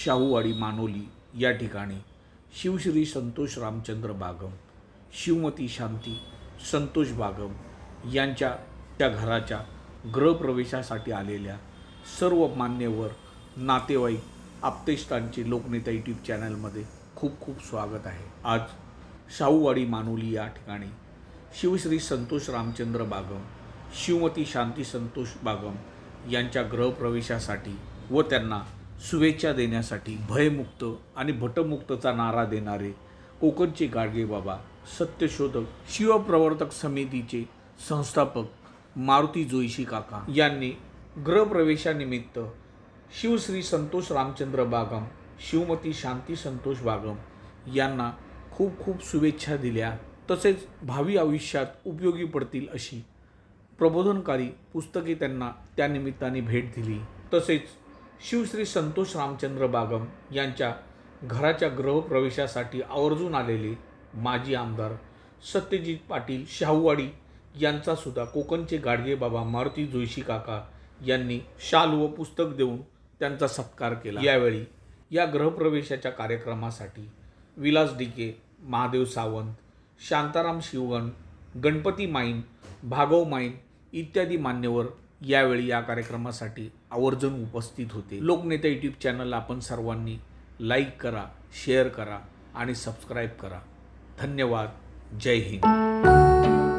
शाहूवाडी मानोली या ठिकाणी शिवश्री संतोष रामचंद्र बागम शिवमती शांती संतोष बागम यांच्या त्या घराच्या गृहप्रवेशासाठी आलेल्या सर्व मान्यवर नातेवाईक आप्तेष्टांचे लोकनेता यूट्यूब चॅनलमध्ये खूप खूप स्वागत आहे. आज शाहूवाडी मानोली या ठिकाणी शिवश्री संतोष रामचंद्र बागम शिवमती शांती संतोष बागम यांच्या गृहप्रवेशासाठी व त्यांना शुभेच्छा देण्यासाठी भयमुक्त आणि भटमुक्तचा नारा देणारे कोकणचे गाडगे बाबा सत्यशोधक शिवप्रवर्तक समितीचे संस्थापक मारुती जोईशी काका यांनी गृहप्रवेशानिमित्त शिवश्री संतोष रामचंद्र बागम शिवमती शांती संतोष बागम यांना खूप खूप शुभेच्छा दिल्या. तसेच भावी आयुष्यात उपयोगी पडतील अशी प्रबोधनकारी पुस्तके त्यांना त्यानिमित्ताने भेट दिली. तसेच शिवश्री संतोष रामचंद्र बागम यांच्या घराच्या गृहप्रवेशासाठी आवर्जून आलेले माजी आमदार सत्यजित पाटील शाहूवाडी यांचासुद्धा कोकणचे गाडगे बाबा मारुती जोशी काका यांनी शाल व पुस्तक देऊन त्यांचा सत्कार केला. यावेळी या गृहप्रवेशाच्या कार्यक्रमासाठी विलास डिके महादेव सावंत शांताराम शिवगण गणपती माईन भागव माईन इत्यादी मान्यवर यावेळी या कार्यक्रमासाठी आवर्जून उपस्थित होते. लोकनेता यूट्यूब चॅनल आपण सर्वांनी लाईक करा शेअर करा आणि सबस्क्राईब करा. धन्यवाद. जय हिंद.